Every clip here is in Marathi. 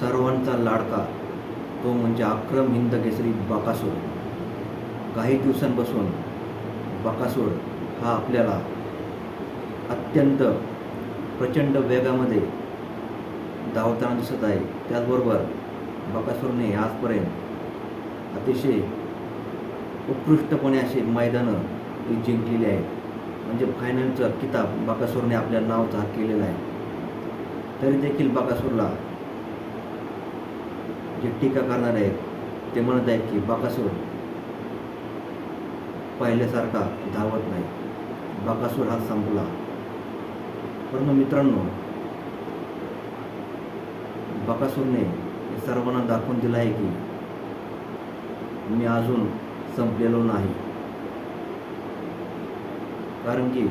सर्वांचा लाडका तो म्हणजे अक्रम हिंद केसरी बकासूर. काही दिवसांपासून बकासूर हा आपल्याला अत्यंत प्रचंड वेगामध्ये धावताना दिसत आहे. त्याचबरोबर बकासूरने आजपर्यंत अतिशय उत्कृष्टपणे असे मैदानं ती जिंकलेली आहेत. म्हणजे फायनलचा किताब बकासूरने आपल्या नावचा केलेला आहे. तरी देखील बकासूरला जे टीका करणारे आहेत ते म्हणत आहेत की बकासूर पहिल्यासारखा धावत नाही. बकासूर हा संपला. परंतु मित्रांनो बकासूरने सर्वांना दाखवून दिलं आहे की मी अजून संपलेलो नाही. कारण की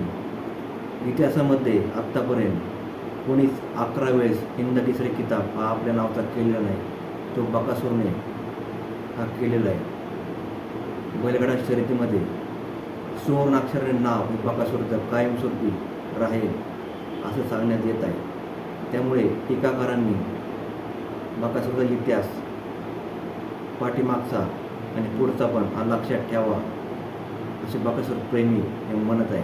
इतिहासामध्ये आत्तापर्यंत कोणीच अकरा वेळेस हिंद तिसरे किताब हा आपल्या नावाचा केलेला नाही. तो बकासूरने हा केलेला आहे. बैलगाडा शर्यतीमध्ये सुवर्णाक्षराने नाव हे बकासूरचं कायमस्वरूपी राहील असं सांगण्यात येत आहे. त्यामुळे टीकाकारांनी बकासूरचा इतिहास पाठीमागचा आणि पुढचा पण हा लक्षात ठेवा असे बकासूर प्रेमी हे म्हणत आहे